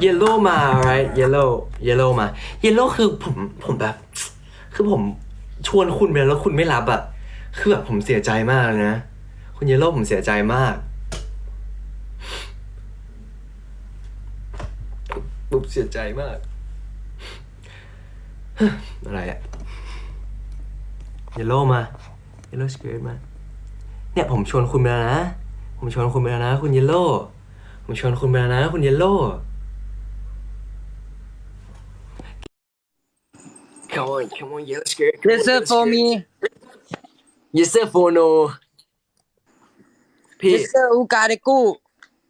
เยลโล่มา right เยลโล่เยลโล่มา เยลโล่คือผมผมแบบ คือผมชวนคุณไปแล้วแล้วคุณไม่รับอะคือแบบผมเสียใจมากเลยนะ คุณเยลโล่ผมเสียใจมากผมเสียใจมาก อะไรอะเยลโล่มา เยลโล่สเกิร์ตมา เนี่ยผมชวนคุณไปแล้วนะ ผมชวนคุณไปแล้วนะ คุณเยลโล่ผมชวนคุณไปแล้วนะ คุณเยลโล่ Come on, come on, yellow skirt. come on, Yes, sir, yellow for skirt. me. Yes, sir, for no. พี่ Yes, sir, อูกาเดกู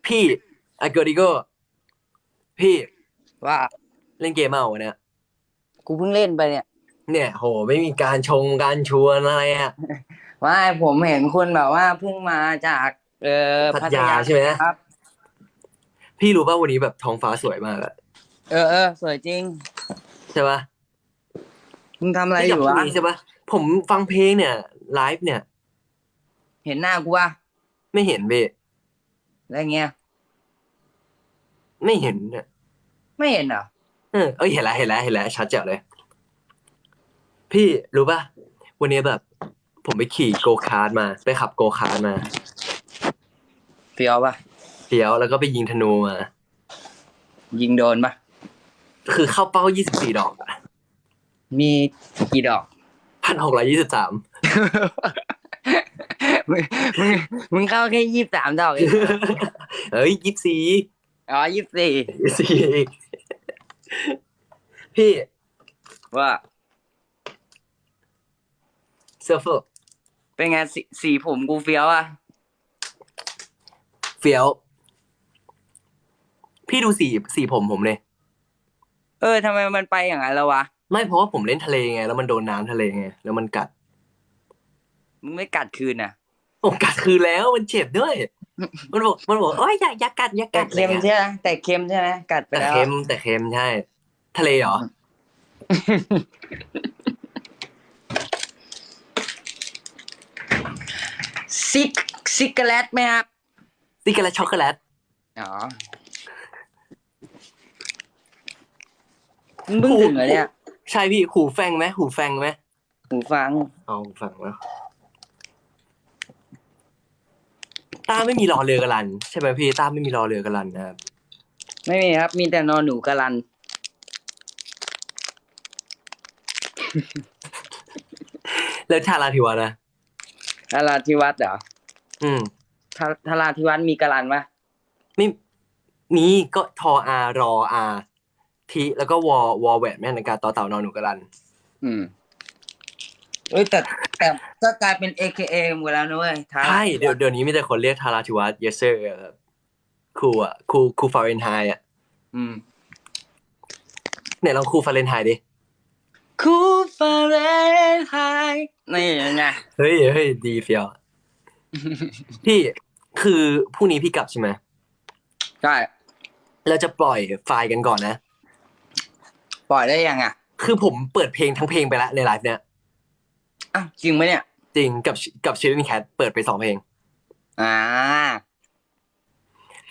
พี่อากอดิโกพี่ว่าเล่นเกมเมาวันเนี้ยกูเพิ่งเล่นไปเนี่ยเนี่ยโห ไม่มีการชงการชวนอะไรอะ ว่าผมเห็นคุณแบบว่าเพิ่งมาจาก เอ่อพัทยาใช่ไหมครับ พี่รู้ป่ะวันนี้แบบท้องฟ้าสวยมากอะเออเออสวยจริงใช่ป่ะมึงทำอะไรพี่อยู่กับวะ พี่ใช่ป่ะผมฟังเพลงเนี่ยไลฟ์เนี่ย เห็นหน้ากูวะไม่เห็นเบอะไรเงี้ย ไม่เห็นเนี่ยไม่เห็นเหรอ เออเอ้ยเห็นแล้วเห็นแล้วเห็นแล้วชัดเจ๋วเลย พี่รู้ป่ะวันนี้แบบ ผมไปขี่โกคาร์ดมา ไปขับโกคาร์ดมา เฟียวปะเดี๋ยวแล้วก็ไปยิงธนูมายิงโดนปะคือเข้าเป้า24ดอกมีกี่ดอกพันหกร้อยยี่สิบสามมึงมึงมึงเข้าแค่ยี่สิบสามดอกเองเฮ้ยยี่สี่อ๋อยี่สิบสี่ยี่สี่พี่ว่าเซอร์เฟอร์เป็นไงสีสีผมกูเฟี้ยวอะ เฟียว พี่ดูสีสีผมผมเลย เออทำไมมันไปอย่างนั้นแล้ววะ ไม่เพราะว่าผมเล่นทะเลไง แล้วมันโดนน้ำทะเลไง แล้วมันกัดมึงไม่กัดคืนอะ ผมกัดคืนแล้วมันเจ็บด้วย มันบอกมันบอกโอ้ยอย่าอย่ากัดอย่าแต่กัดเค็มใช่ไหมแต่เค็มใช่ไหมกัดไปแต่แล้วเค็มแต่เค็มใช่ ทะเลเหรอ ซิกซิกเกเลตไหมครับ ซิกาและช็อกโกแลตอ๋อมึงเพิ่งถึงเหรอเนี่ยใช่พี่หูแฟงไหมหูแฟงไหมหูฟังเอาหูฟังแล้วต้าไม่มีรอเรือกระลัน ใช่ไหมพี่ต้าไม่มีรอเรือกระลันนะครับไม่มีครับ มีแต่นอนหนูกะลัน แล้วชาลาธิวานะทาราธิวัฒน์เหรอ อืม ทาทาราธิวัฒน์มีกะลันปะไม่มีก็ทออารออาทีแล้วก็วอวอแหวนแม่นาฬิกาต่อเต่านอนหนูกระลัน อืมเอ้ยแต่แต่ก็กลายเป็น AKA หมดแล้วนะเว้ยทาราใช่เดี๋ยวเดี๋ยวนี้มีแต่คนเรียกทาราธิวัฒน์เยสเซอร์ครับครูอะครูครูฟาเรนไฮต์อะอืมเนี่ยลองครูฟาเรนไฮต์ดิคูฟาเรนไฮนี่ยังไง เฮ้ยเฮ้ยดีเฟียวพี่ คือพรุ่งนี้พี่กลับใช่ไหมใช่เราจะปล่อยไฟล์กันก่อนนะ ปล่อยได้ยังอะ คือผมเปิดเพลงทั้งเพลงไปแล้วในไลฟ์เนี่ยอ้าวจริงไหมเนี่ย จริงกับกับชิลล์แคทเปิดไปสองเพลง อ่า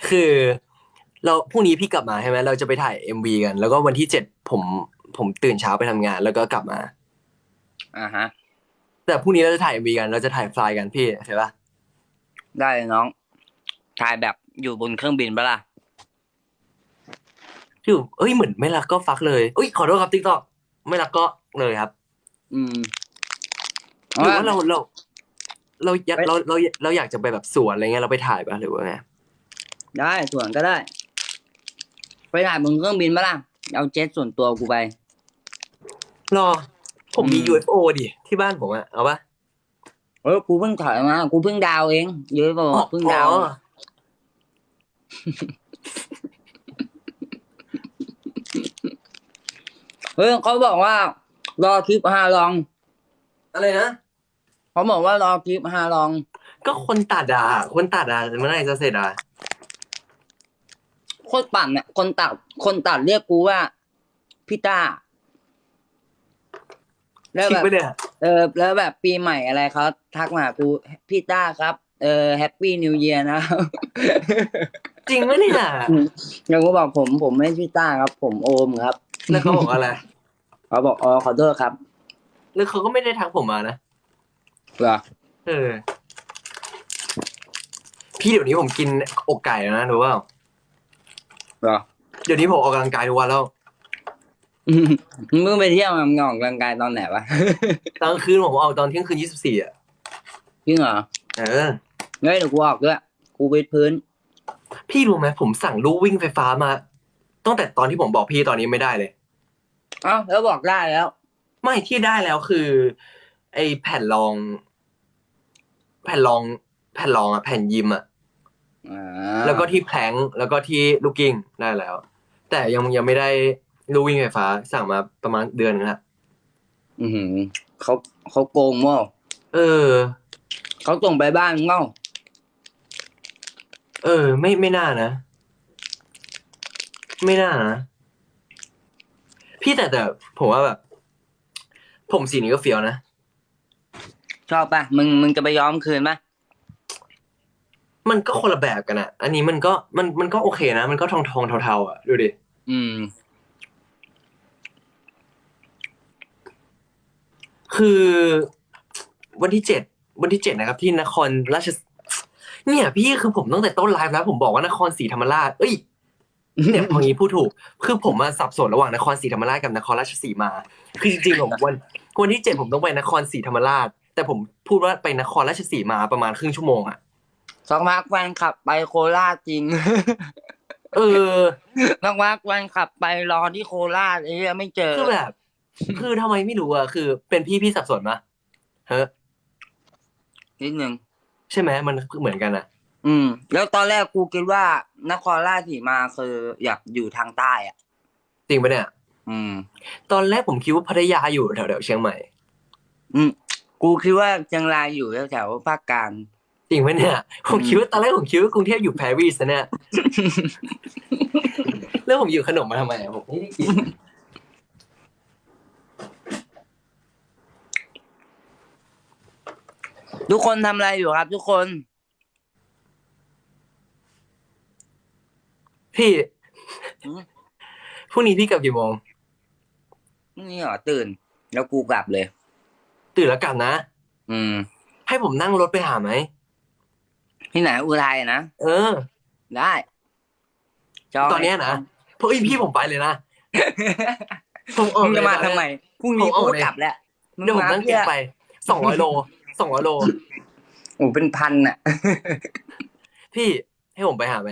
คือ เราพรุ่งนี้พี่กลับมาใช่ไหมเราจะไปถ่ายเอ็มวีกัน แล้วก็วันที่เจ็ดผมผมตื่นเช้าไปทำงาน แล้วก็กลับมา อ่าฮะ แต่พรุ่งนี้เราจะถ่ายเอ็มวีกัน เราจะถ่ายไฟล์กันพี่ใช่ปะ ได้เลยน้อง ถ่ายแบบอยู่บนเครื่องบินปะล่ะที่เอ้ยเหมือนไม่รักก็ฟักเลยอุ้ยขอโทษครับติ๊กต็อกไม่รักก็เลยครับอืมหรือว่าเราเรา เราอยากไม่เราเราเราอยากจะไปแบบสวนอะไรเงี้ยเราไปถ่ายปะหรือว่าไงได้ส่วนก็ได้ ไปถ่ายบนเครื่องบินปะล่ะเอาเจ็ตส่วนตัวกูไปรอ ผมมีอืม UFO ดิที่บ้านผมอะเอาปะ เออกูเพิ่งถอยมา กูเพิ่งดาวเองเยอะบอกเพิ่งดาวอ๋อเฮ้ยเขาบอกว่า รอคลิปฮาลอง อะไรนะ เขาบอกว่ารอคลิปฮาลอง ก็คนตัดอะ คนตัดอะเมื่อไหร่จะเสร็จอะ โคตรปั่นเนี่ยคนตัด คนตัดเรียกกูว่าพี่ต้าแล้วคิดแบบไปเนี่ย เออแล้วแบบปีใหม่อะไรเขาทักมาหากูพี่ต้าครับ เออแฮปปี้นิวเยียนะจริงไหมเนี่ยยังก็บอกผมผมไม่ชื่อต้าครับ ผมโอมครับแล้วเขาบอกอะไรเขาบอกอ๋อขอโทษครับ แล้วเขาก็ไม่ได้ทักผมมานะเหรอเออ พี่เดี๋ยวนี้ผมกินอกไก่แล้วนะรู้เปล่าเหรอเดี๋ยวนี้ผมออกกำลังกายทุกวันแล้วอื มมึงไปเที่ยวมางออกกำลังกายตอนไหนวะ ตอนกลางคืนผมออกตอนเที่ยงคืนยี่สิบสี่อะจริงเหรอเออเฮ้ยเดี๋ยวกูออกด้วยกูไปพื้น พี่รู้ไหมผมสั่งลู่วิ่งไฟฟ้ามาตั้งแต่ตอนที่ผมบอกพี่ตอนนี้ไม่ได้เลยเอ้าแล้วบอกได้แล้ว ไม่ที่ได้แล้วคือ ไอแผ่นรอง แผ่นรอง แผ่นรองอะแผ่นยิมอะอ่าแล้วก็ที่แพลงก์แล้วก็ที่ลูกกิ้งได้แล้ว แต่ยังยังไม่ได้ ลู่วิ่งไฟฟ้าสั่งมาประมาณเดือนนึงละอือหือเขาเขาโกงมั้งเออ เขาส่งไปบ้านมึงมั้งเออ ไม่ไม่น่านะ ไม่น่านะ พี่แต่แต่ผมว่าแบบ ผมสีนี้ก็เฟี้ยวนะ ชอบปะมึงมึงจะไปย้อมคืนปะมันก็คนละแบบกันอะอันนี้มันก็มันมันก็โอเคนะ มันก็ทองทองเทาๆอะดูดิ อืม คือวันที่เจ็ดวันที่เจ็ดนะครับที่นครราชสเนี่ย พี่คือผมตั้งแต่ต้นไลฟ์แล้ว ผมบอกว่านครศรีธรรมราชเอ้ยเนี่ยพองี้พูดถูก คือผมมาสับสนระหว่างนครศรีธรรมราชกับนครราชสีมา คือจริงๆผมวันวันที่เจ็ดผมต้องไปนครศรีธรรมราช แต่ผมพูดว่าไปนครราชสีมาประมาณครึ่งชั่วโมงอะสักพักแฟนขับไปโคราชจริง เออสักพักแฟนขับไปรอที่โคราชไอ้เหี้ยไม่เจอคือแบบ คือทำไมไม่รู้อะคือ เป็นพี่พี่สับสนปะเฮ้ยนิดนึงใช่ไหมมันเหมือนกันอะอืม แล้วตอนแรกกูคิดว่านครราชสีมาคืออยากอยู่ทางใต้อะ จริงปะเนี่ย อืม ตอนแรกผมคิดว่าพัทยาอยู่แถวๆเชียงใหม่ อืม กูคิดว่าเชียงรายอยู่แถวๆภาคกลาง จริงปะเนี่ย ผมคิดว่าตอนแรกผมคิดว่ากรุงเทพอยู่ปารีสนะเนี่ย แล้วผมอยู่ขนมมาทำไมอะผมไม่ได้กิน ทุกคนทำอะไรอยู่ครับทุกคน พี่อืม พรุ่งนี้พี่กลับกี่โมง นี่เหรอตื่น แล้วกูกลับเลย ตื่นแล้วกลับนะ อืม ให้ผมนั่งรถไปหาไหม ที่ไหนอุทัยนะ เออ ได้จงตอนเนี้ยนะเพราะเอ้ยพี่ผมไปเลยนะ ผมออกมึงเลยจะมาตอนทำเนี้ยไมพรุ่งนี้ผมอกูอกเลย กลับแล้วงเดี๋ยวผมนั่งเก็บไปสองร้อยโล สองร้อยโล โอ้เป็นพันอะพี่ให้ผมไปหาไหม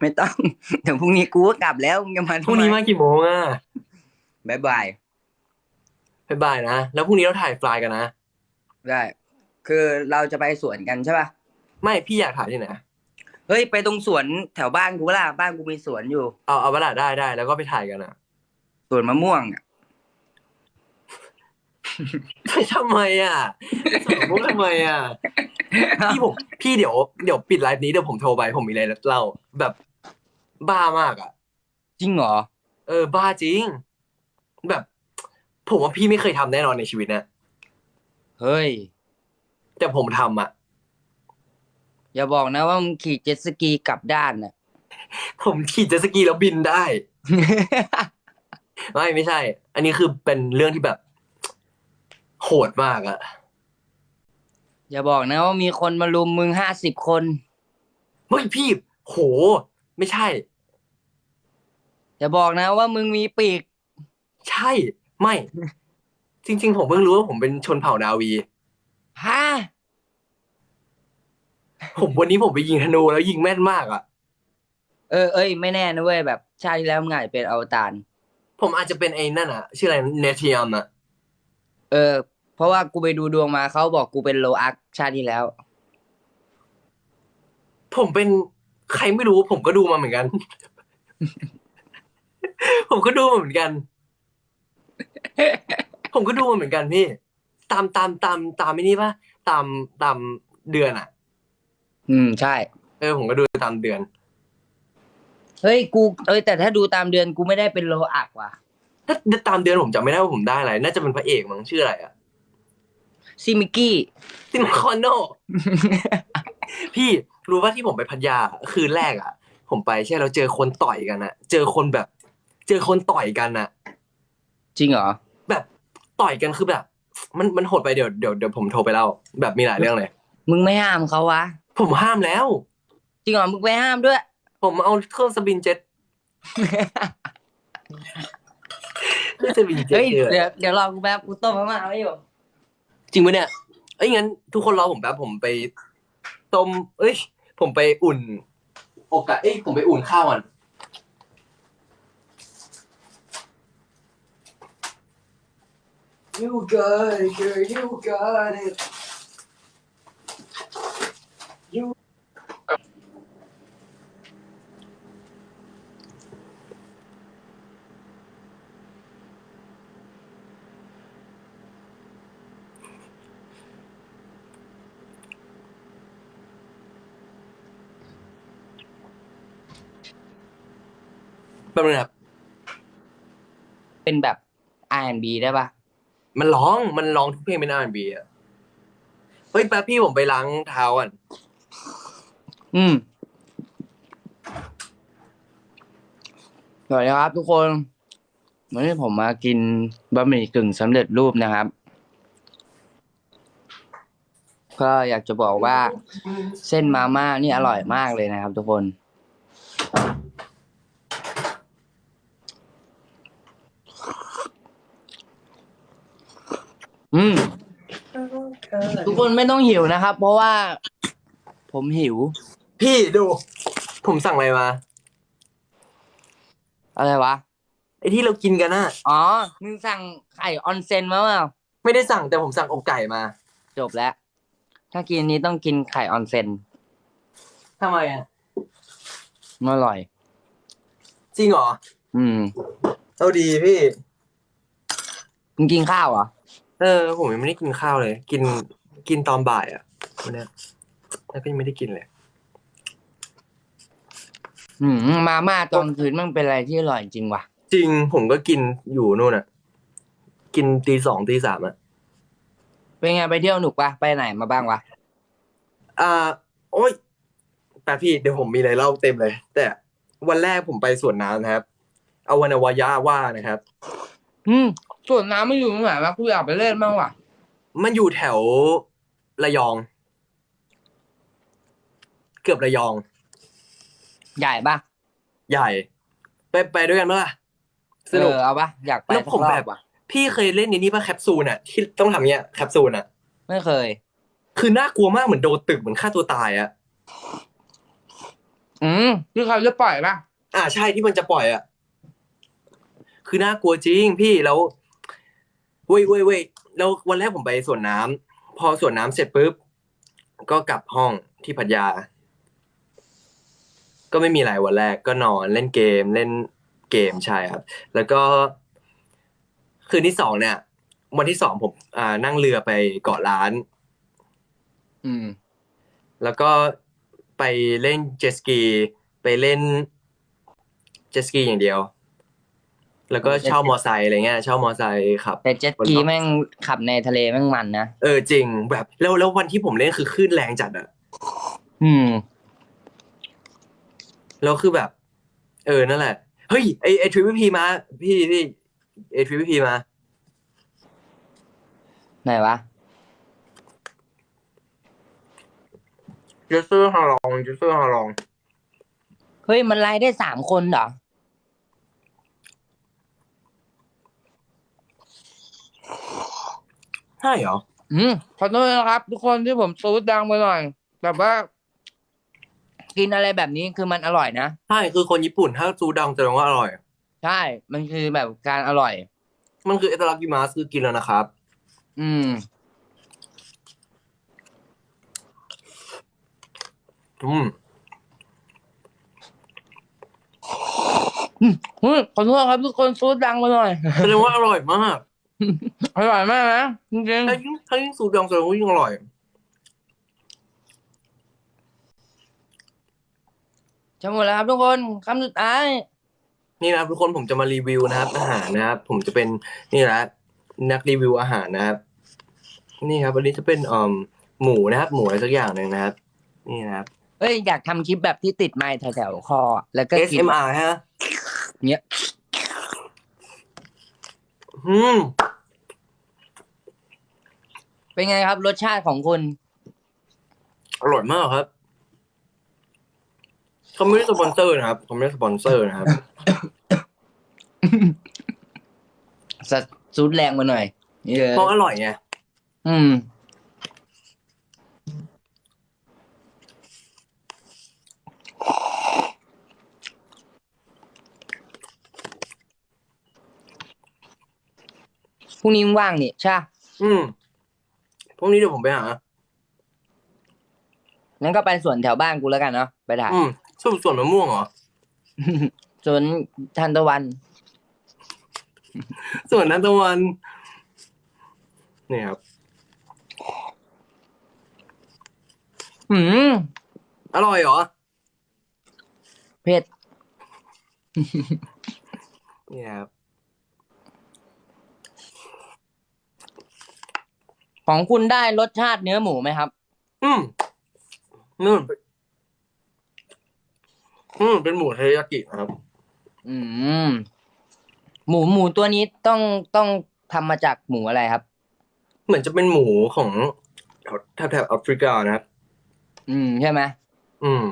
ไม่ต้องเดี๋ยวพรุ่งนี้กูก็กลับแล้วมึงจะมาทำไพรุ่งนี้มากี่โมงอะบายบาย บ๊ายบายนะ แล้วพรุ่งนี้เราถ่ายฟลายกันนะ ได้ คือเราจะไปสวนกันใช่ป่ะ ไม่พี่อยากถ่ายที่ไหนเฮ้ย ไปตรงสวนแถวบ้านกูเปะล่ะบ้านกูมีสวนอยู่ เอาเอาเวลาได้ได้แล้วก็ไปถ่ายกันอะ สวนมะม่วงอะ ไปทำไมอะสมมติทำไมอะพี่ผมพี่เดี๋ยวเดี๋ยวปิดไลฟ์นี้เดี๋ยวผมโทรไปผมมีอะไรเล่าแบบบ้ามากอะ จริงเหรอ เออ บ้าจริง แบบ ผมว่าพี่ไม่เคยทำแน่นอนในชีวิตนะเฮ้ย แต่ผมทำอะ อย่าบอกนะว่ามึงขี่เจ็ตสกีกลับด้านน่ะ ผมขี่เจ็ตสกีแล้วบินได้ ไม่ไม่ใช่ อันนี้คือเป็นเรื่องที่แบบ โหดมากอะอย่าบอกนะว่ามีคนมาลุมมึงห้าสิบคน เฮ้ยพี่ โห ไม่ใช่ อย่าบอกนะว่ามึงมีปีก ใช่ ไม่ จริง ๆ ผมเพิ่งรู้ว่าผมเป็นชนเผ่าดาวี ฮะ ผมวันนี้ผมไปยิงธนูแล้วยิงแม่นมากอะเออ เอ้ย ไม่แน่นะเว้ยแบบชาติที่แล้วมึงอาจจะเป็นอวตาร ผมอาจจะเป็นไอ้นั่นอะชื่ออะไรเนเทียมอะ เออ เพราะว่ากูไปดูดวงมาเขาบอกกูเป็นโลอักชาติที่แล้ว ผมเป็นใครไม่รู้ ผมก็ดูมาเหมือนกัน ผมก็ดูมาเหมือนกัน ผมก็ดูมาเหมือนกันพี่ ตามตามตามตามไอ้นี่ปะตามตามเดือนอะอืมใช่ เออ ผมก็ดูตามเดือน เฮ้ยกู เอ้ยแต่ถ้าดูตามเดือนกูไม่ได้เป็นโลอักว่ะ ถ้าตามเดือนผมจำไม่ได้ว่าผมได้อะไร น่าจะเป็นพระเอกมั้งชื่ออะไรอะซิมิกี้ซิมคอนโน พี่รู้ว่าที่ผมไปพัทยาคืนแรกอะผมไปใช่เราเจอคนต่อยกันอะเจอคนแบบ เจอคนต่อยกันอะจริงเหรอแบบต่อยกันคือแบบ มันมันโหดไปเดี๋ยวเดี๋ยวเดี๋ยวผมโทรไปเล่าแบบมีหลายเรื่องเลย มึงไม่ห้ามเขาวะ ผมห้ามแล้ว จริงเหรอมึงไปห้ามด้วย ผมเอาเครื่องสปินเจ็ตเครื่องสปิ นเจ็ตเฮ้ยเนี่ยเดี๋ยวเดี๋ยวรอกูแป๊บกูต้มมาม่าไว้อยู่จริงปะเนี่ยเอ้ยงั้นทุกคนรอผมแป๊บผมไปต้ม เอ้ย ผมไปอุ่นอกอะเอ้ยผมไปอุ่นข้าวก่อน You got it, girl, you got it. You แป๊บนึงนะครับ เป็นแบบ R&B ได้ปะมันร้องมันร้องทุกเพลงเป็น R&B อะ เฮ้ยแป๊บพี่ผมไปล้างเท้าก่อนอืมสวัสดีครับทุกคน วันนี้ผมมากินบะหมี่กึ่งสำเร็จรูปนะครับ ก็อยากจะบอกว่า เส้นมาม่านี่อร่อยมากเลยนะครับทุกคน อืม ทุกคนไม่ต้องหิวนะครับ เพราะว่า ผมหิว พี่ดู ผมสั่งอะไรมาอะไรวะ ไอ้ที่เรากินกันน่ะ อ๋อ มึงสั่งไข่ออนเซ็นมาเปล่าไม่ได้สั่งแต่ผมสั่งอกไก่มาจบแล้ว ถ้ากินอันนี้ต้องกินไข่ออนเซ็นทำไมอะมันอร่อย จริงเหรออืม เอาดีพี่มึงกินข้าวเหรอ เออผมยังไม่ได้กินข้าวเลย กินกินตอนบ่ายอะวันเนี้ยแล้วก็ยังไม่ได้กินเลย อืมมาม่าตอนคืนมันเป็นอะไรที่อร่อยจริงว่ะ จริงผมก็กินอยู่นู่นอะ กินตีสองตีสามอะ เป็นไงไปเที่ยวหนุกปะไปไหนมาบ้างวะ อ่า โอ้ยแต่พี่เดี๋ยวผมมีอะไรเล่าเต็มเลย แต่วันแรกผมไปสวนน้ำนะครับอวานวายาว่านะครับ อืมส่วนน้ำไม่อยู่ตรงไหนวะกูอยากไปเล่นบ้างว่ะ มันอยู่แถวระยอง เกือบระยอง ใหญ่ปะใหญ่ ไปไปด้วยกันเมื่อสเอนุกอเอาปะอยากไปแล้วผมสักรอแบบพี่เคยเล่นในนี้ป่ะแคปซูลอะ ที่ต้องทำเนี้ยแคปซูลอะ ไม่เคย คือน่ากลัวมากเหมือนโดนตึกเหมือนฆ่าตัวตายอะ อืมที่เขาจะปล่อยปะอ่าใช่ที่มันจะปล่อยอะ คือน่ากลัวจริงพี่แล้วเว้ยเว้ยเว้ยแล้ววันแรกผมไปสวนน้ำพอสวนน้ำเสร็จปุ๊บก็กลับห้องที่พัทยา ก็ไม่มีอะไรวันแรกก็นอนเล่นเกมเล่นเกมใช่ครับ แล้วก็ คืนที่สองเนี่ย วันที่สองผมอ่านั่งเรือไปเกาะล้าน อืม แล้วก็ไปเล่นเจตสกี ไปเล่นเจตสกีอย่างเดียว แล้วก็เช่ามอไซค์อะไรเงี้ยเช่ามอไซค์ขับแต่เจ็ตกีแม่งขับในทะเลแม่งมันนะเออจริงแบบแล้วแล้ววันที่ผมเล่นคือคลื่นแรงจัดอะอืมแล้วคือแบบ เออนั่นแหละเฮ้ยไอไอทริปพีมาพี่พี่ไอทริปพีมาไหนวะเจสเซอร์ฮาลองเจสเซอร์ฮาลองเฮ้ยมันไล่ได้สามคนเหรอ ใช่เหรอ อืมขอโทษนะครับ ทุกคนที่ผมซูดดังไปหน่อยแบบว่า กินอะไรแบบนี้คือมันอร่อยนะ ใช่ คือคนญี่ปุ่นถ้าซูดังแสดงว่าอร่อย ใช่ มันคือแบบการอร่อย มันคือเอตาลักิมาสคือกินแล้วนะครับ อืม อืมเฮ้ยขอโทษครับทุกคนซูดดังไปหน่อย แสดงว่าอร่อยมาก อร่อยมากนะจริงถ้ายิ่งถ้ายิ่งซูดังแสดงว่ายิ่งอร่อย ๆจะหมดแล้วครับทุกคนคำสุดท้าย นี่นะครับทุกคนผมจะมารีวิวนะครับ อาหารนะครับ ผมจะเป็นนี่แหละนักรีวิวอาหารนะครับ นี่ครับวันนี้จะเป็นเอ่อหมูนะครับ หมูอะไรสักอย่างหนึ่งนะครับ นี่นะครับ เอ้ยอยากทำคลิปแบบที่ติดไมค์แถวๆคออะแล้วก็กิน SMR ฮะเนี้ย อืม เป็นไงครับ รสชาติของคุณ อร่อยมากครับเขาไม่ได้สปอนเซอร์นะครับเขาไม่ได้สปอนเซอร์นะครับสดซูดแรงมาหน่อยนี่เลยเพราะอร่อยไงอืม พรุ่งนี้มึงว่างนี่ใช่ปะอืม พรุ่งนี้เดี๋ยวผมไปหางั้นก็ไปสวนแถวบ้านกูแล้วกันเนาะไปถ่ายอืมส่วนส่วนมะม่วงเหรอ สวนทันตะวันส่วนนั้นตะวันนี่ครับหืมอร่อยเหรอเผ็ดนี่ครับ ของคุณได้รสชาติเนื้อหมูไหมครับ อืมนู่นอืมเป็นหมูเทริยากินะครับ อืม หมูหมูตัวนี้ต้องต้องทำมาจากหมูอะไรครับ เหมือนจะเป็นหมูของแถบแถบแอฟริกานะครับ อืมใช่ไหมอืม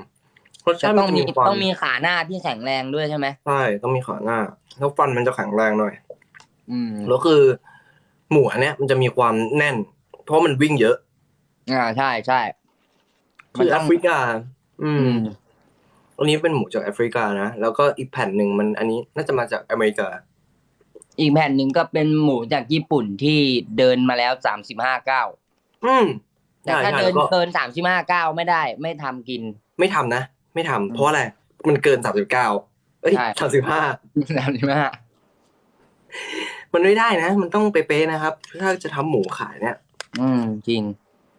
รสแต่ชาติต้มัอนงจะมีมีความต้องมีขาหน้าที่แข็งแรงด้วยใช่ไหมใช่ต้องมีขาหน้า แล้วฟันมันจะแข็งแรงหน่อย อืม แล้วคือ หมูอันเนี้ยมันจะมีความแน่น เพราะมันวิ่งเยอะ อ่าใช่ใช่คือแอฟริกา อือืมมอันนี้เป็นหมูจากแอฟริกานะ แล้วก็อีกแผ่นหนึ่งมันอันนี้น่าจะมาจากอเมริกา อีกแผ่นหนึ่งก็เป็นหมูจากญี่ปุ่นที่เดินมาแล้วสามสิบห้าเก้าอืมแต่ใช่ถ้าใช่เดินแล้วก็เกินสามสิบห้าเก้าไม่ได้ ไม่ทำกิน ไม่ทำนะ ไม่ทำเพราะอะไร มันเกินสามสิบเก้าเอ้ยใช่สามสิบห้าสามสิบห้ามันไม่ได้นะ มันต้องเป๊ะๆนะครับ ถ้าจะทำหมูขายเนี่ย อืมจริง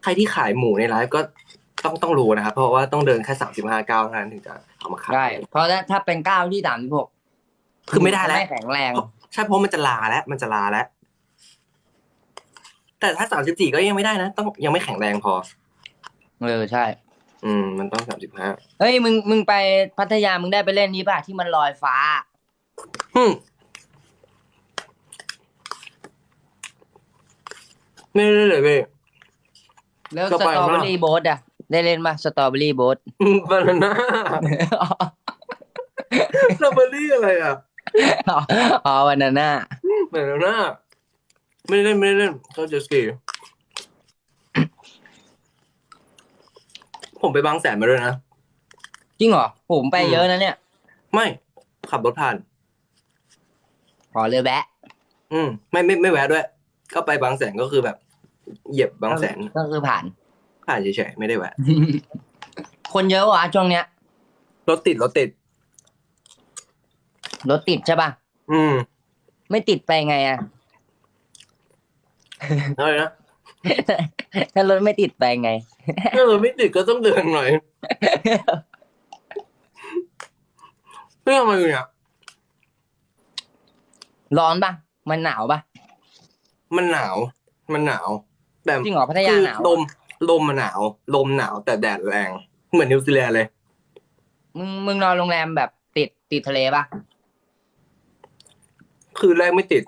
ใครที่ขายหมูในไลฟ์ก็ต้องต้องรู้นะครับ เพราะว่าต้องเดินแค่สามสิบห้าเก้าเท่านั้นถึงจะเอามาขายได้เพราะถ้าถ้าเป็นเก้าที่สามสิบหกคือไม่ได้แล้วไม่แข็งแรง ใช่เพราะมันจะลาแล้วมันจะลาแล้ว แต่ถ้าสามสิบสี่ก็ยังไม่ได้นะ ต้องยังไม่แข็งแรงพอ เออใช่ อืม มันต้องสามสิบห้าเฮ้ยมึงมึงไปพัทยามึงได้ไปเล่นนี้ป่ะที่มันลอยฟ้า อืม ไม่ได้เลยเว้ย แล้วก็สไปตรอเบอมากรี่โบ๊ทอะได้เล่นป่ะสตรอเบอรี่โบ๊ทบานาน่าสตรอเบอรี่อะไรอะอ๋อวันนั้นน่ะบานาน่าไม่ได้เล่นไม่ได้เล่นเขาจะสกีผมไปบางแสนมาด้วยนะ จริงเหรอผมไปอืมเยอะนะเนี่ยไม่ขับรถผ่าน ขอเลยแวะอืม ไม่ไม่ไม่แวะด้วย ก็ไปบางแสนก็คือแบบ เหยียบบางแสนก็คือผ่าน ผ่านเฉยๆไม่ได้แวะคนเยอะวะช่วงเนี้ยรถติดรถติดรถติดใช่ป่ะอืม ไม่ติดไปไงอะอะไรนะถ้ารถไม่ติดไปไง ถ้ารถไม่ติดก็ต้องเดินหน่อยเรื่องอะไรอยู่เนี่ยร้อนป่ะ มันหนาวป่ะ มันหนาว มันหนาว แต่จริงเหรอพัทยาคือหนาวลมลมมันหนาว ลมหนาวแต่แดดแรง เหมือนนิวซีแลนด์เลย มึงมึงนอนโรงแรมแบบติดติดทะเลป่ะคืนแรกไม่ติด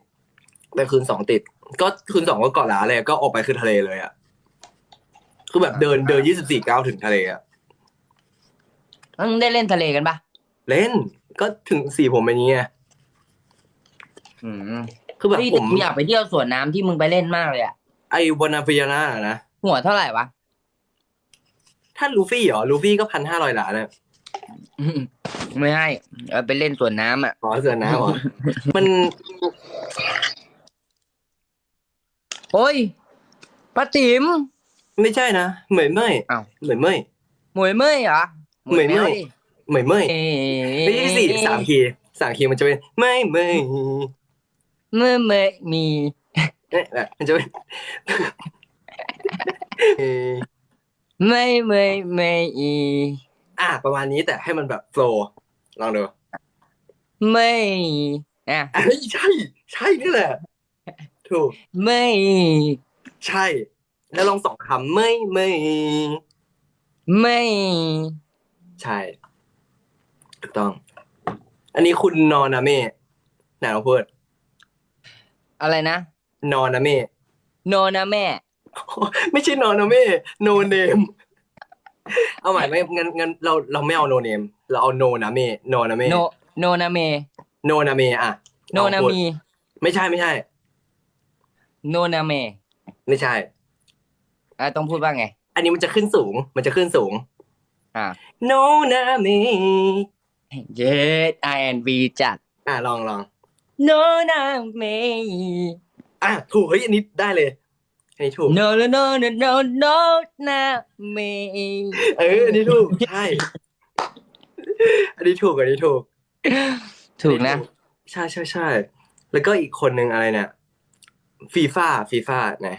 แต่คืนสองติด ก็คืนสองก็เกาะล้านเลยก็ออกไปคือทะเลเลยอะคือแบบเดินเดินยี่สิบสี่ก้าวถึงทะเลอะแล้วมึงได้เล่นทะเลกันป่ะเล่นก็ถึงสี่ผมเป็นอย่างเงี้ยอืม คือแบบเฮ้ยผแต่ม กูอยากไปเที่ยวสวนน้ำที่มึงไปเล่นมากเลยอะไอวานาฟิยาน่านะ หัวเท่าไหร่วะ ถ้าลูฟี่เหรอ ลูฟี่ก็พันห้าร้อยล้านนะอืมไม่ให้เอาไปเล่นสวนน้ำอะ อ๋อเสือน้ำเหรอ มันโอ้ยป้าติ๋ม ไม่ใช่นะ เหมยเมยอ้าว เหมยเมย หมวยเมยเหรอหมวยเมยดิเหมยเมยเอ๊ไม่ใช่สี่สามคีย์สามคีย์มันจะเป็นไม่เมย เมื่อเมยมีเอ๊ะแบบมันจะเป็นเอ่อไม่เมยเมยอีอะประมาณนี้แต่ให้มันแบบโฟล์ลองดูไม่อะอะเฮ้ยใช่ ใช่นี่แหละ ถูก ไม่ใช่ แล้วลองสองคำไม่ไม่ ไม่ใช่ถูกต้อง อันนี้คุณนอนนะเม่ไหนเราพูด อะไรนะ นอนนะเม่ โนนะแม่ ไม่ใช่นอนนะเม่ no name เอาใหม่ไม่งั้นงั้นเราเราไม่เอา no name เราเอา no นะเม่ no นะเม่โนโนนะเม no นะเม่อะโนนะลองพูดมี ไม่ใช่ไม่ใช่ โนนะเมไม่ใช่ อะต้องพูดว่าไง อันนี้มันจะขึ้นสูง มันจะขึ้นสูง อ่า no นะเม่เย็ด R&B จัด อะลองลอง โนนะเมอะถูกเฮ้ยอันนี้ได้เลยอันนี้ถูกโนโนโนโนโนโนนะเมเอออันนี้ถูกใช่อันนี้ถูกอันนี้ถูกถูกนะ ใช่ใช่ใช่แล้วก็อีกคนหนึ่งอะไรเนี่ยฟีฟ่าฟีฟ่าไหน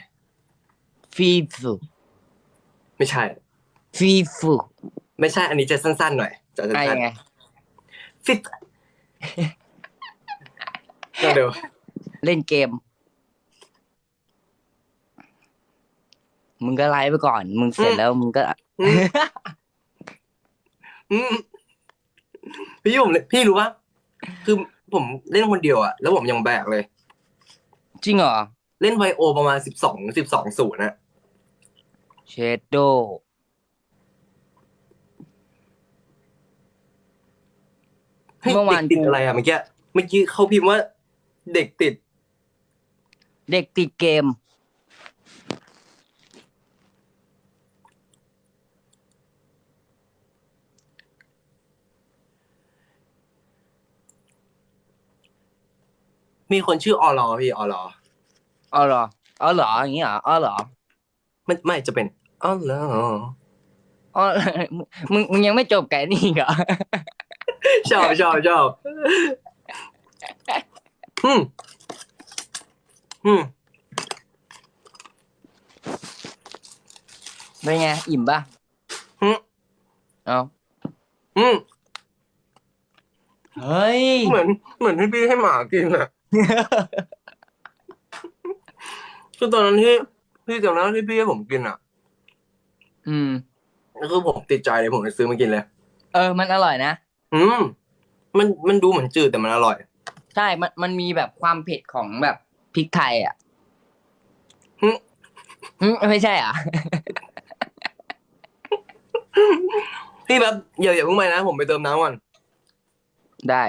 ฟีฟูไม่ใช่ฟีฟูไม่ใช่อันนี้จะสั้นๆหน่อยจะอะสั้นยังไงๆฟิตก็ เดี๋ยวเล่นเกม มึงก็ไลฟ์ไปก่อน มึงเสร็จแล้วมึงก็อืมอืมพี่ผมพี่รู้ปะคือผมเล่นคนเดียวอะแล้วผมยังแบกเลย จริงเหรอ เล่นไวโอประมาณสิบสองสิบสองศูนย์นะเชดโดฮ้ยเมื่อวานด็กติดกู อะไรอะเมื่อกี้เมื่อกี้เขาพิมพ์ว่า เด็กติด เด็กติดเกม มีคนชื่อออลอพี่ออลออ๋อเหรออ๋อเหรออย่างงี้เหรออ๋อเหรอมันไม่จะเป็นออลออ๋อ มึงมึงยังไม่จบไก่นี่อีกเหรอ ชอบชอบชอบ อืมอืมเป็นไง อิ่มปะอืมเอาอืมเฮ้ย เหมือนเหมือนที่พี่ให้หมากินอะคือตอนนั้นที่พี่จำได้ที่พี่ให้ผมกินอะอืมคือผมติดใจเลยผมเลยซื้อมากินเลย เออ มันอร่อยนะ อืม มันมันดูเหมือนจืดแต่มันอร่อย ใช่ มันมันมีแบบความเผ็ดของแบบพริกไทยอะหึ หึไม่ใช่อะ พี่แบบอย่าอย่าเพิ่งไปนะ ผมไปเติมน้ำก่อน ได้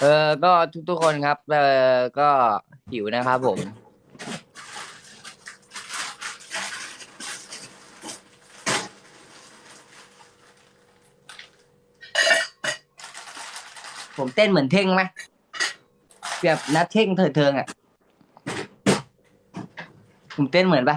เออก็ทุกๆคนครับ เออก็หิวนะครับผม ผมเต้นเหมือนเท่งไหมแบบนัดเท่งเถิดเทิงอะ ผมเต้นเหมือนปะ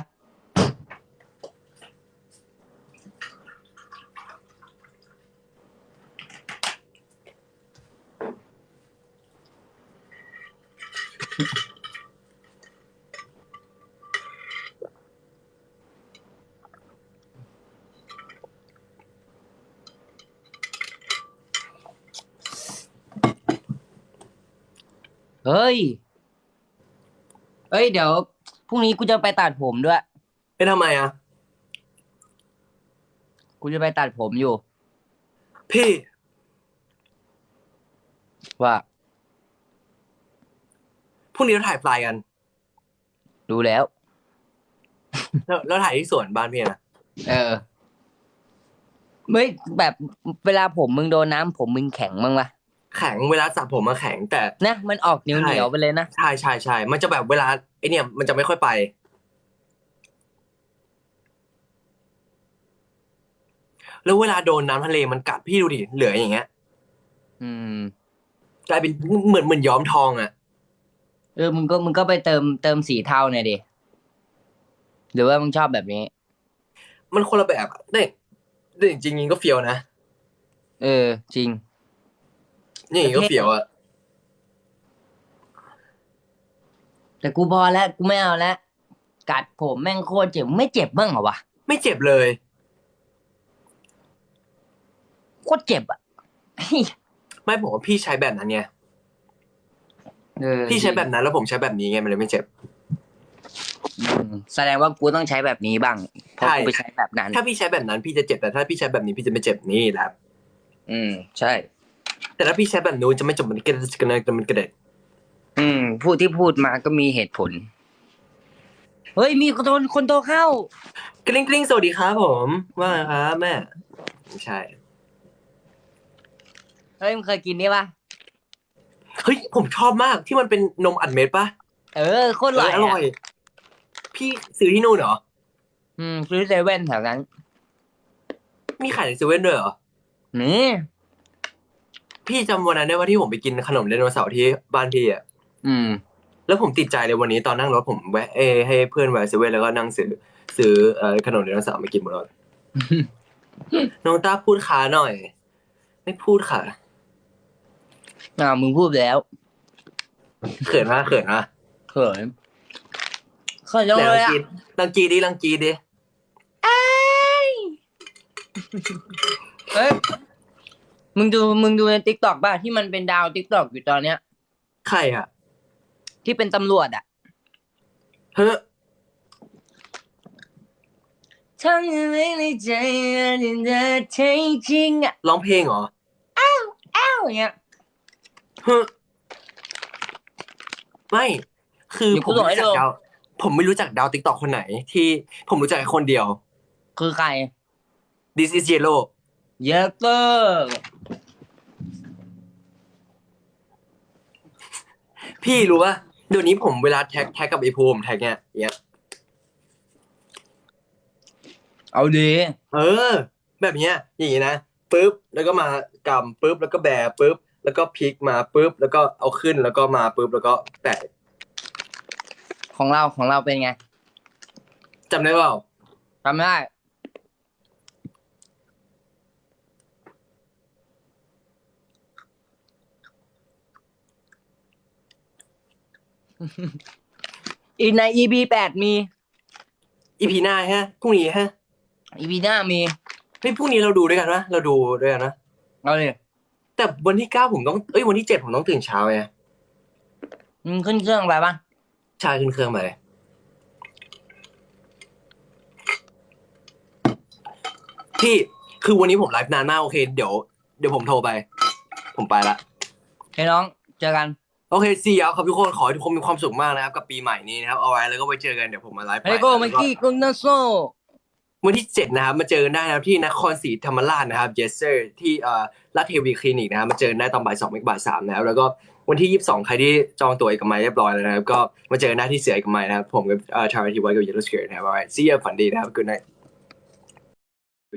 เฮ้ย เฮ้ยเดี๋ยวพรุ่งนี้กูจะไปตัดผมด้วยไปทำไมอะ กูจะไปตัดผมอยู่ พี่ ว่าพรุ่งนี้เราถ่ายปลายกัน ดูแล้ว แล้วแล้วถ่ายที่สวนบ้านพี่นะเออไม่แบบเวลาผมมึงโดนน้ำผมมึงแข็งมั้งวะ แข็งเวลาสระผมมาแข็งแต่ นะมันออกเหนียวใช่เหนียวๆไปเลยนะ ใช่ใช่ใช่มันจะแบบเวลาไอเนี่ยมันจะไม่ค่อยไป แล้วเวลาโดนน้ำทะเลมันกัดพี่ดูดิเหลืออย่างเงี้ยอืม กลายเป็นเหมือนเหมือนย้อมทองอะเออมึงก็มึงก็ไปเติมเติมสีเทาเนี่ยดิหรือว่ามึงชอบแบบนี้ มันคนละแบบอะแต่แต่จริงๆก็เฟียวนะ เออ จริง นี่ก็เฟียวอะ แต่กูพอแล้วกูไม่เอาแล้วกัดผมแม่งโคตรเจ็บไม่เจ็บบ้างเหรอวะไม่เจ็บเลย โคตรเจ็บอะเฮ้ยไม่ผมว่าพี่ใช้แบบนั้นไงเออพี่ใช้แบบนั้นแล้วผมใช้แบบนี้ไงมันเลยไม่เจ็บ อืมแสดงว่ากูต้องใช้แบบนี้บ้างเพราะใช่ กูไปใช้แบบนั้น ถ้าพี่ใช้แบบนั้นพี่จะเจ็บแต่ถ้าพี่ใช้แบบนี้พี่จะไม่เจ็บนี่แหละ อืม ใช่ แต่ถ้าพี่ใช้แบบนู้นจะไม่จบมันกระเด็นกระเด็นกระเด็นกระเด็นอืมพูดที่พูดมาก็มีเหตุผล เฮ้ย มีคนคนโตเข้า กริ๊งกริ๊งสวัสดีครับผม ว่าไงครับแม่ไม่ใช่ เฮ้ยมึงเคยกินนี่ปะเฮ้ย ผมชอบมากที่มันเป็นนมอัดเม็ดปะเออโคตรอร่อยเอออร่อยอะพี่ซื้อที่นู่นเหรอ อืมซื้อเซเว่นแถวนั้น มีขายในเซเว่นด้วยเหรอ นี่ พี่จำวันนั้นได้ว่าที่ผมไปกินขนมไดโนเสาร์ที่บ้านพี่อะอืม แล้วผมติดใจเลยวันนี้ตอนนั่งรถผมแวะเอให้เพื่อนแวะเซเว่นแล้วก็นั่งซื้อซื้อเอ่อขนมไดโนเสาร์มากินบนรถน้องต้าพูดขาหน่อย ไม่พูดค่ะอ่ามึงพูดแล้วเขินมากเขินมากเขินเขินจังแต่เลยลังอะกีลังกีดิลังกีดิเฮ้ย มึงดูมึงดูในทิกตอกป่ะที่มันเป็นดาวทิกตอกอยู่ตอนเนี้ย ใครอะ ที่เป็นตำรวจอะเฮ้ยทั้งไม่ในใจที่เธอแท้จริงอะร้องเพลงเหรอ อ้าวอย่างเงี้ยเฮ้ยไม่ คือเดี๋ยวผกูมส่งไม่ให้รู้จักดูดาว ผมไม่รู้จักดาวติ๊กตอกคนไหน ที่ผมรู้จักแค่คนเดียว คือใคร This is Yellow เยอะเตอร์ พี่รู้ป่ะเดี๋ยวนี้ผมเวลาแท็กแท็กกับไอ้ภูมิแท็กเนี่ยเนี้ยเอาดีเออ แบบเนี้ยอย่างงี้นะปุ๊บแล้วก็มากำปุ๊บแล้วก็แบปุ๊บแล้วก็พลิกมาปุ๊บแล้วก็เอาขึ้นแล้วก็มาปุ๊บแล้วก็แปะของเราของเราเป็นไงจำได้เปล่า ทำได้ อีกใน EP แปดมี อีพีหน้าฮะพรุ่งนี้ฮะ EP หน้ามีเฮ้ยพรุ่งนี้เราดูด้วยกันนะเราดูด้วยกันนะเอาเลยแต่วันที่เก้าผมต้องเอ้ยวันที่เจ็ดผมต้องตื่นเช้าไงมึงขึ้นเครื่องไปปะชาขึ้นเครื่องมาเลยพี่คือวันนี้ผมไลฟ์นานมากโอเค เดี๋ยวเดี๋ยวผมโทรไป ผมไปละเฮ้ยน้อง เจอกัน โอเคซีเอาครับทุกคนขอให้ทุกคนมีความสุขมากนะครับกับปีใหม่นี้นะครับเอาไว้แล้วก็ไว้เจอกันเดี๋ยวผมมาไลฟ์เฮ้ยโก้เมื่อกี้กุนนาโซวันที่เจ็ดนะครับมาเจอกันได้นะครับที่นครศรีธรรมราชนะครับ yes sir ที่เอ่อลาดเทวีคลินิกนะครับมาเจอกันได้ตอนบ่ายสองบ่ายสามนะครับแล้วก็วันที่ยี่สิบสองใครที่จองตั๋วเอกมัยเรียบร้อยแล้วนะครับก็มาเจอกันได้ที่เสือเอกมัยนะครับผมกับเอ่อชาวทีไว้กับ yellow skirt นะครับ alright see you ฝันดีนะครับ good night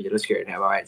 yellow skirt นะครับ alright